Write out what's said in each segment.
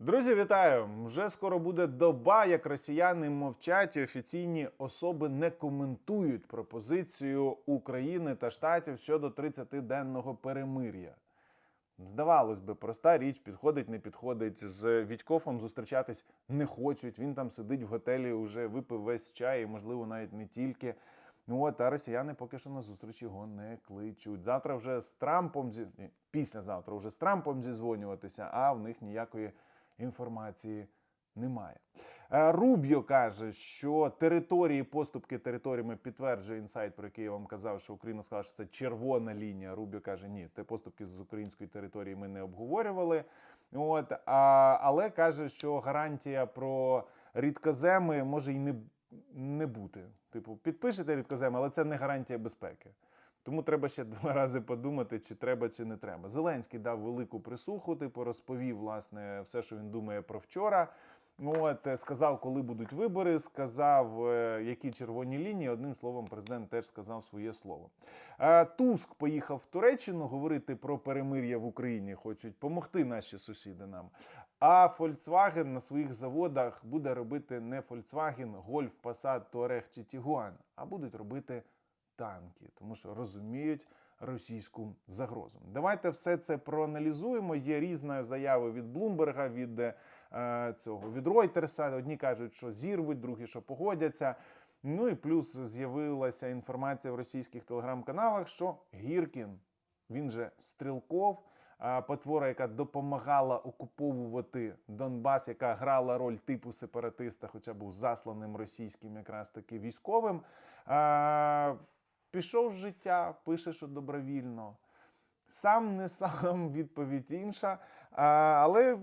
Друзі, вітаю! Вже скоро буде доба, як росіяни мовчать і офіційні особи не коментують пропозицію України та штатів щодо 30-денного перемир'я. Здавалось би, проста річ, підходить, не підходить. З Вітькофом зустрічатись не хочуть. Він там сидить в готелі, вже випив весь чай, і, можливо, навіть не тільки. Ну от, а росіяни поки що на зустріч його не кличуть. Завтра вже з Трампом зі ні, післязавтра вже з Трампом зізвонюватися, а в них ніякої інформації немає. Е, каже, що території, поступки територіями підтверджує інсайт, про який я вам казав, що Україна сказала, що це червона лінія. Рубіо каже, ні, те поступки з української території ми не обговорювали. От, а, але каже, що гарантія про рідкоземи може і не, не бути. Типу, підпишете рідкоземи, але це не гарантія безпеки. Тому треба ще два рази подумати, чи треба, чи не треба. Зеленський дав велику присуху, типу розповів власне все, що він думає про вчора. От е, сказав, коли будуть вибори, сказав, е, які червоні лінії. Одним словом, президент теж сказав своє слово. Е, Туск поїхав в Туреччину говорити про перемир'я в Україні. Хочуть допомогти наші сусіди нам. А Volkswagen на своїх заводах буде робити не Volkswagen, Golf, Passat, Touareg чи Tiguan, а будуть робити танки, тому що розуміють російську загрозу. Давайте все це проаналізуємо. Є різні заяви від Блумберга, від е, цього від Ройтерса. Одні кажуть, що зірвуть, другі, що погодяться. Ну і плюс з'явилася інформація в російських телеграм-каналах, що Гіркін, він же Стрілков, потвора, яка допомагала окуповувати Донбас, яка грала роль типу сепаратиста, хоча був засланим російським якраз таки військовим. Пішов з життя, пише, що добровільно. Сам не сам відповідь інша. Але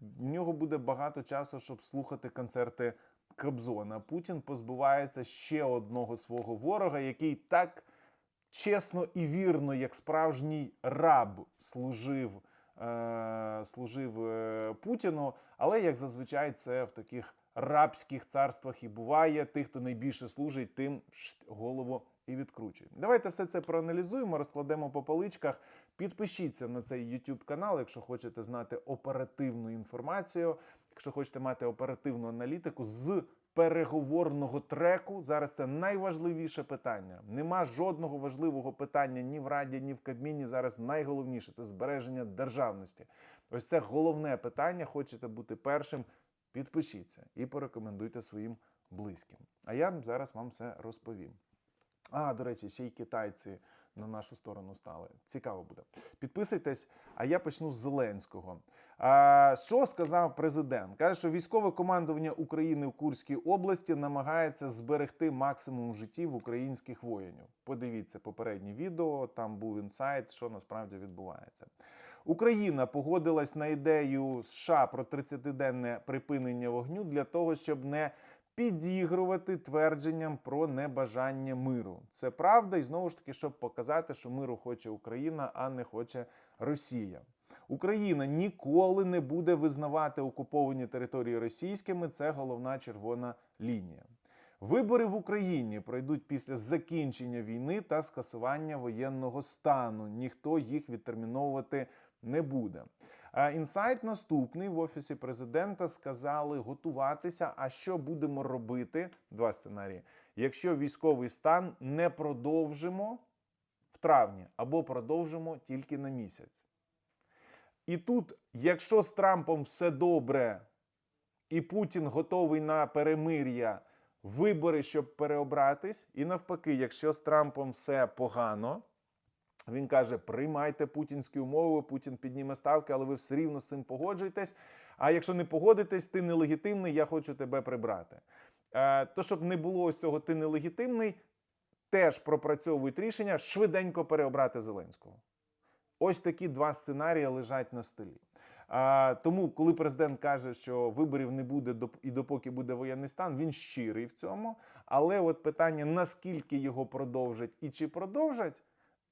в нього буде багато часу, щоб слухати концерти Кобзона. Путін позбувається ще одного свого ворога, який так чесно і вірно, як справжній раб, служив, е, служив е, Путіну. Але як зазвичай це в таких рабських царствах і буває. Тих, хто найбільше служить, тим голову і відкручує. Давайте все це проаналізуємо, розкладемо по поличках. Підпишіться на цей YouTube канал, якщо хочете знати оперативну інформацію, якщо хочете мати оперативну аналітику з переговорного треку. Зараз це найважливіше питання. Нема жодного важливого питання ні в Раді, ні в Кабміні. Зараз найголовніше це збереження державності. Ось це головне питання. Хочете бути першим. Підпишіться і порекомендуйте своїм близьким. А я зараз вам все розповім. А, до речі, ще й китайці на нашу сторону стали. Цікаво буде. Підписуйтесь, а я почну з Зеленського. А, що сказав президент? Каже, що військове командування України в Курській області намагається зберегти максимум життів українських воїнів. Подивіться попереднє відео, там був інсайт, що насправді відбувається. Україна погодилась на ідею США про 30-денне припинення вогню для того, щоб не підігрувати твердженням про небажання миру. Це правда, і знову ж таки, щоб показати, що миру хоче Україна, а не хоче Росія. Україна ніколи не буде визнавати окуповані території російськими. Це головна червона лінія. Вибори в Україні пройдуть після закінчення війни та скасування воєнного стану. Ніхто їх відтерміновувати не буде. А інсайт наступний в офісі президента сказали готуватися. А що будемо робити? Два сценарії. Якщо військовий стан не продовжимо в травні або продовжимо тільки на місяць. І тут, якщо з Трампом все добре, і Путін готовий на перемир'я, вибори, щоб переобратись, і навпаки, якщо з Трампом все погано. Він каже: приймайте путінські умови, Путін підніме ставки, але ви все рівно з цим погоджуєтесь. А якщо не погодитесь, ти нелегітимний, я хочу тебе прибрати. Е, то, щоб не було ось цього ти нелегітимний, теж пропрацьовують рішення швиденько переобрати Зеленського. Ось такі два сценарії лежать на столі. А, тому, коли президент каже, що виборів не буде і допоки буде воєнний стан, він щирий в цьому. Але от питання, наскільки його продовжать і чи продовжать,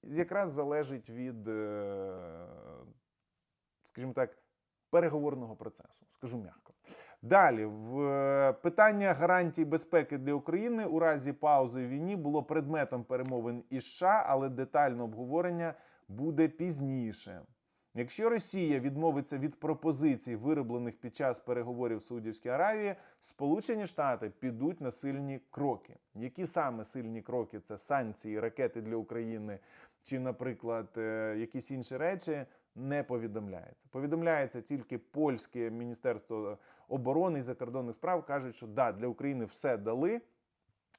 якраз залежить від, е, скажімо так, переговорного процесу, скажу м'яко. Далі, в е, питання гарантій безпеки для України у разі паузи війні було предметом перемовин із США, але детальне обговорення буде пізніше. Якщо Росія відмовиться від пропозицій, вироблених під час переговорів в Саудівській Аравії, Сполучені Штати підуть на сильні кроки. Які саме сильні кроки? Це санкції, ракети для України чи, наприклад, е, якісь інші речі. Не повідомляється. Повідомляється тільки польське міністерство оборони і закордонних справ кажуть, що да, для України все дали.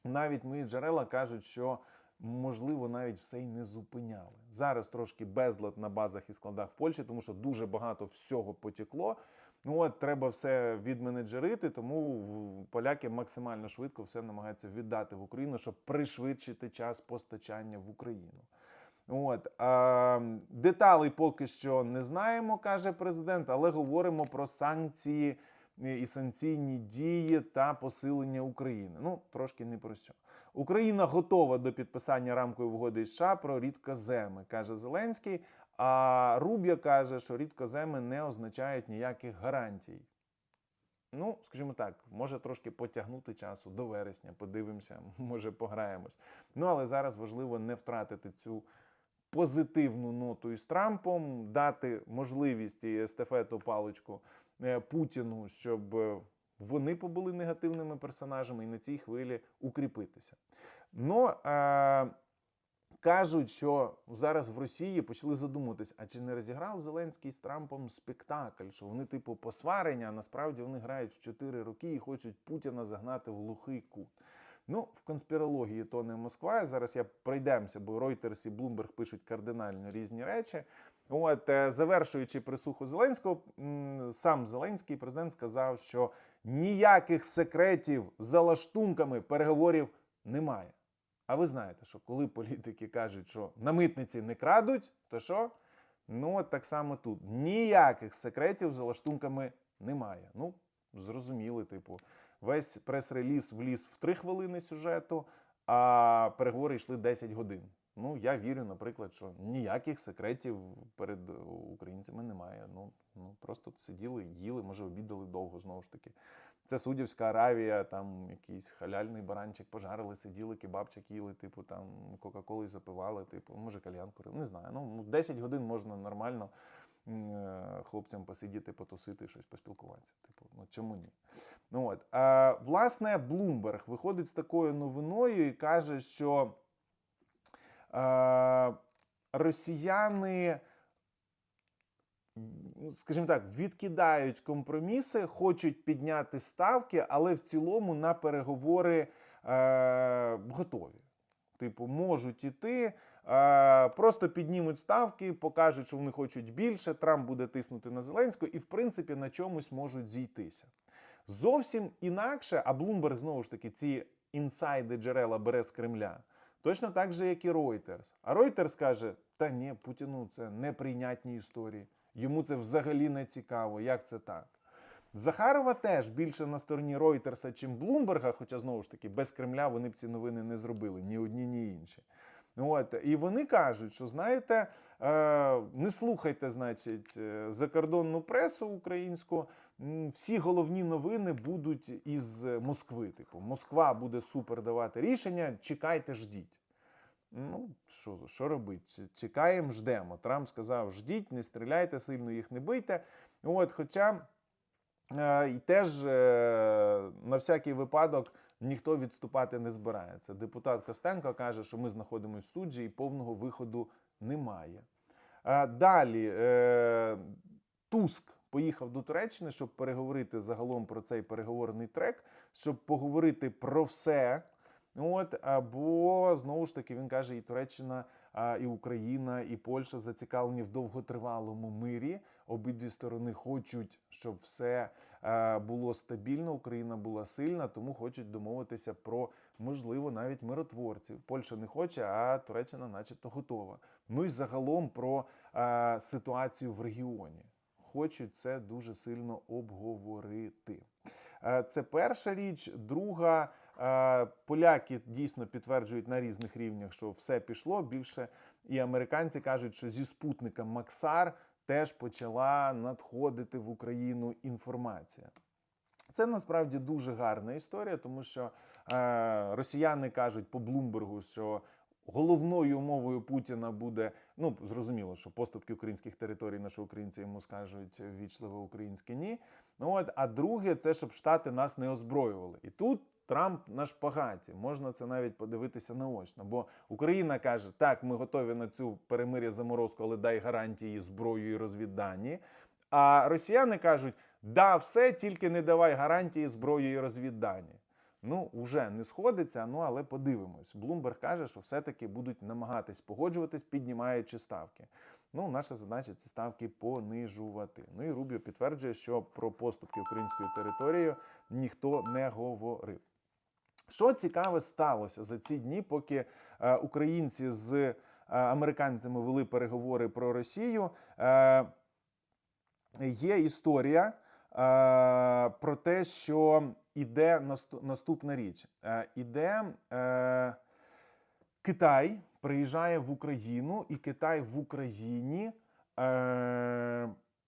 Навіть мої джерела кажуть, що можливо навіть все й не зупиняли. Зараз трошки безлад на базах і складах в Польщі, тому що дуже багато всього потекло. Ну от треба все відменеджерити, тому поляки максимально швидко все намагаються віддати в Україну, щоб пришвидшити час постачання в Україну. От а, деталей поки що не знаємо, каже президент, але говоримо про санкції е, і санкційні дії та посилення України. Ну трошки не про що. Україна готова до підписання рамкової угоди США про рідкоземи, каже Зеленський. А Руб'я каже, що рідкоземи не означають ніяких гарантій. Ну, скажімо так, може трошки потягнути часу до вересня, подивимося, може пограємось. Ну але зараз важливо не втратити цю позитивну ноту із Трампом, дати можливість і естафету паличку е, Путіну, щоб е, вони побули негативними персонажами і на цій хвилі укріпитися. Ну, кажуть, що зараз в Росії почали задумуватись, а чи не розіграв Зеленський з Трампом спектакль, що вони, типу, посварення, а насправді вони грають в 4 роки і хочуть Путіна загнати в глухий кут. Ну, в конспірології то не Москва. Зараз я пройдемося, бо Reuters і Bloomberg пишуть кардинально різні речі. От, е, завершуючи присуху Зеленського, сам Зеленський президент сказав, що ніяких секретів за лаштунками переговорів немає. А ви знаєте, що коли політики кажуть, що на митниці не крадуть, то що? Ну, от так само тут. Ніяких секретів за лаштунками немає. Ну, зрозуміли, типу, весь прес-реліз вліз в 3 хвилини сюжету, а переговори йшли 10 годин. Ну, я вірю, наприклад, що ніяких секретів перед українцями немає. Ну, ну просто сиділи, їли, може, обідали довго знову ж таки. Це Судівська Аравія, там якийсь халяльний баранчик пожарили, сиділи, кебабчик їли, типу там Кока-Колою запивали, типу, може, кальян курили. Не знаю. Ну, 10 годин можна нормально хлопцям посидіти, потусити, щось поспілкуватися. Типу, ну чому ні? Ну от а, власне, Блумберг виходить з такою новиною і каже, що а, росіяни ну, скажімо так, відкидають компроміси, хочуть підняти ставки, але в цілому на переговори е, готові. Типу, можуть іти, е, просто піднімуть ставки, покажуть, що вони хочуть більше. Трамп буде тиснути на Зеленського, і в принципі на чомусь можуть зійтися. Зовсім інакше, а Bloomberg, знову ж таки, ці інсайди джерела бере з Кремля. Точно так же, як і Reuters. А Reuters каже: та ні, Путіну це неприйнятні історії. Йому це взагалі не цікаво. Як це так? Захарова теж більше на стороні Ройтерса, чим Блумберга, хоча знову ж таки без Кремля вони б ці новини не зробили ні одні, ні інші. От і вони кажуть, що знаєте, е, не слухайте, значить, е, закордонну пресу українську. Всі головні новини будуть із Москви. Типу, Москва буде супер давати рішення. Чекайте, ждіть. Ну, що, що робити? Чекаємо, ждемо. Трамп сказав: ждіть, не стріляйте, сильно їх не бийте. От, хоча е, і теж е, на всякий випадок ніхто відступати не збирається. Депутат Костенко каже, що ми знаходимося в суджі і повного виходу немає. Е, далі е, Туск поїхав до Туреччини, щоб переговорити загалом про цей переговорний трек, щоб поговорити про все. От, або знову ж таки він каже, і Туреччина, і Україна, і Польща зацікавлені в довготривалому мирі. Обидві сторони хочуть, щоб все е, було стабільно, Україна була сильна, тому хочуть домовитися про можливо навіть миротворців. Польща не хоче, а Туреччина, начебто, готова. Ну і загалом про е, ситуацію в регіоні. Хочуть це дуже сильно обговорити. Е, Це перша річ. Друга, поляки дійсно підтверджують на різних рівнях, що все пішло більше. І американці кажуть, що зі спутника Максар теж почала надходити в Україну інформація. Це насправді дуже гарна історія, тому що е, росіяни кажуть по Блумбергу, що головною умовою Путіна буде ну зрозуміло, що поступки українських територій, на що українці йому скажуть вічливо українське ні. Ну от а друге, це щоб штати нас не озброювали. І тут Трамп на шпагаті. Можна це навіть подивитися наочно. Бо Україна каже: так, ми готові на цю перемир'я заморозку, але дай гарантії зброю і розвіддані. А росіяни кажуть: да, все, тільки не давай гарантії зброю і розвіддані. Ну, вже не сходиться, ну але подивимось. Блумберг каже, що все-таки будуть намагатись погоджуватись, піднімаючи ставки. Ну, наша задача ці ставки понижувати. Ну і Рубіо підтверджує, що про поступки українською територією ніхто не говорив. Що цікаве сталося за ці дні, поки е, українці з е, американцями вели переговори про Росію? Е, є історія про те, що іде наступна річ. Іде Китай приїжджає в Україну, і Китай в Україні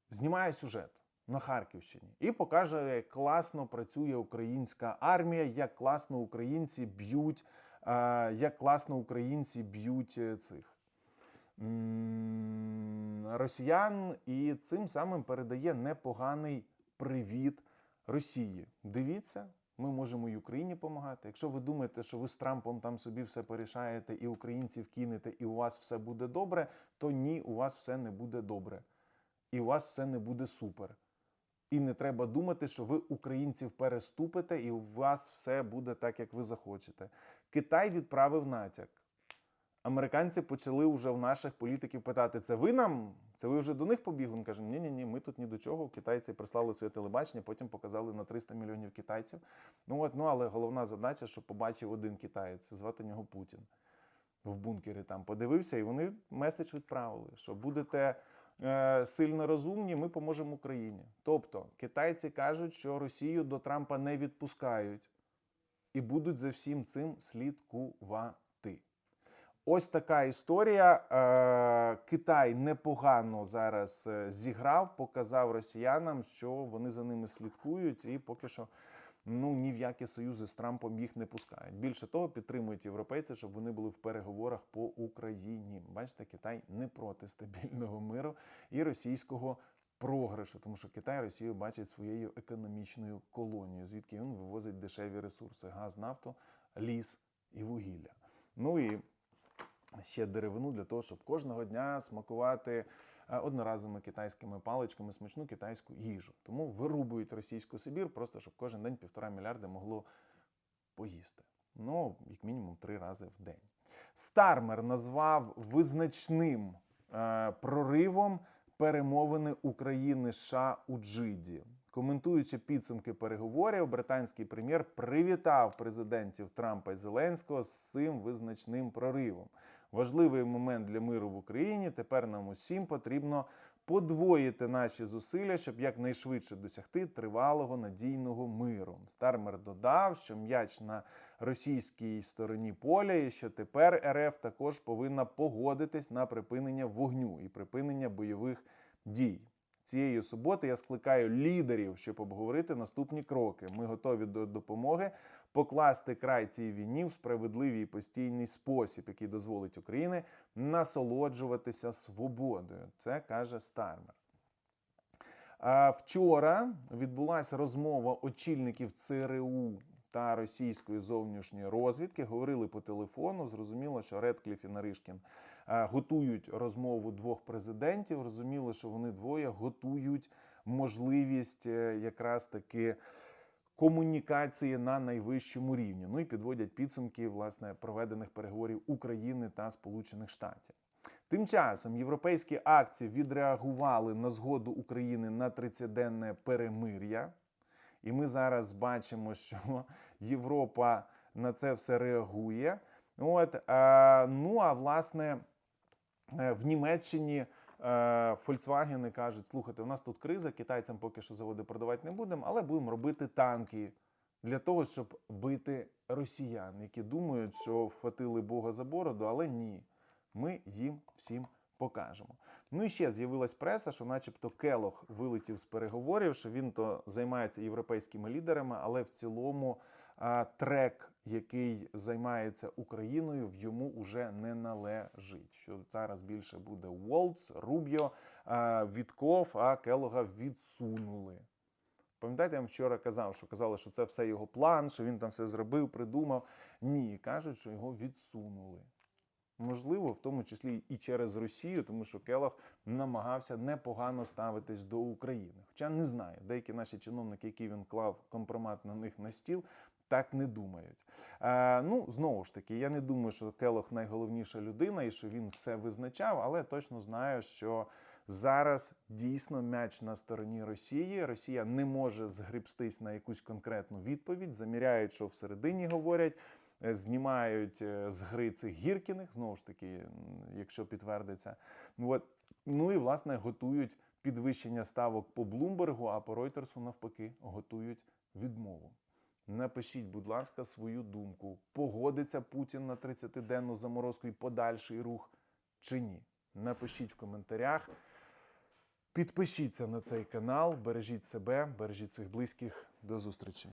знімає сюжет на Харківщині і покаже, як класно працює українська армія, як класно українці б'ють, е, як класно українці б'ють е, цих росіян, і цим самим передає непоганий привіт Росії. Дивіться, ми можемо і Україні допомагати. Якщо ви думаєте, що ви з Трампом там собі все порішаєте і українців кинете, і у вас все буде добре, то ні, у вас все не буде добре. І у вас все не буде супер. І не треба думати, що ви українців переступите, і у вас все буде так, як ви захочете. Китай відправив натяк. Американці почали вже в наших політиків питати: це ви нам? Це ви вже до них побігли? Ми кажемо, ні, ні, ні, ми тут ні до чого. Китайці прислали своє телебачення, потім показали на 300 мільйонів китайців. Ну от, ну але головна задача, що побачив один китаєць, звати нього Путін. В бункері там подивився, і вони меседж відправили, що будете сильно розумні, ми поможемо Україні. Тобто китайці кажуть, що Росію до Трампа не відпускають і будуть за всім цим слідкувати. Ось така історія. Е, Китай непогано зараз е, зіграв, показав росіянам, що вони за ними слідкують, і поки що ну ні в які союзи з Трампом їх не пускають. Більше того, підтримують європейці, щоб вони були в переговорах по Україні. Бачите, Китай не проти стабільного миру і російського програшу, тому що Китай Росію бачить своєю економічною колонією, звідки він вивозить дешеві ресурси: газ, нафту, ліс і вугілля. Ну і ще деревину для того, щоб кожного дня смакувати одноразовими китайськими паличками смачну китайську їжу. Тому вирубують російську Сибір, просто щоб кожен день півтора мільярда могло поїсти. Ну, як мінімум, три рази в день. Стармер назвав визначним е, проривом перемовини України США у Джиді. Коментуючи підсумки переговорів, британський прем'єр привітав президентів Трампа і Зеленського з цим визначним проривом. Важливий момент для миру в Україні. Тепер нам усім потрібно подвоїти наші зусилля, щоб якнайшвидше досягти тривалого надійного миру. Стармер додав, що м'яч на російській стороні поля, і що тепер РФ також повинна погодитись на припинення вогню і припинення бойових дій. Цієї суботи я скликаю лідерів, щоб обговорити наступні кроки. Ми готові до допомоги покласти край цій війні в справедливий і постійний спосіб, який дозволить Україні насолоджуватися свободою. Це каже Стармер. Вчора відбулася розмова очільників ЦРУ та російської зовнішньої розвідки. Говорили по телефону. Зрозуміло, що Редкліф і Наришкін готують розмову двох президентів. Розуміло, що вони двоє готують можливість е, якраз таки комунікації на найвищому рівні. Ну і підводять підсумки власне проведених переговорів України та Сполучених Штатів. Тим часом європейські акції відреагували на згоду України на 30-денне перемир'я. І ми зараз бачимо, що Європа на це все реагує. От, е, ну а власне е, в Німеччині е, Volkswagen кажуть: слухайте, у нас тут криза, китайцям поки що заводи продавати не будемо, але будемо робити танки для того, щоб бити росіян, які думають, що вхватили Бога за бороду, але ні, ми їм всім покажемо. Ну і ще з'явилась преса, що, начебто, Келох вилетів з переговорів, що він то займається європейськими лідерами, але в цілому трек, який займається Україною, в йому вже не належить. Що зараз більше буде Волц, Рубіо, а, Вітков, а Келога відсунули. Пам'ятаєте, я вам вчора казав, що казали, що це все його план, що він там все зробив, придумав. Ні, кажуть, що його відсунули. Можливо, в тому числі і через Росію, тому що Келох намагався непогано ставитись до України. Хоча не знаю, деякі наші чиновники, які він клав компромат на них на стіл, так не думають. Е, ну, знову ж таки, я не думаю, що Келох найголовніша людина і що він все визначав, але точно знаю, що зараз дійсно м'яч на стороні Росії. Росія не може згребстись на якусь конкретну відповідь, заміряють, що всередині говорять. е, Знімають е, з гри цих гіркіних, знову ж таки, якщо підтвердиться. Ну, от, ну і власне готують підвищення ставок по Блумбергу, а по Ройтерсу навпаки готують відмову. Напишіть, будь ласка, свою думку. Погодиться Путін на 30-денну заморозку і подальший рух чи ні? Напишіть в коментарях. Підпишіться на цей канал, бережіть себе, бережіть своїх близьких. До зустрічі.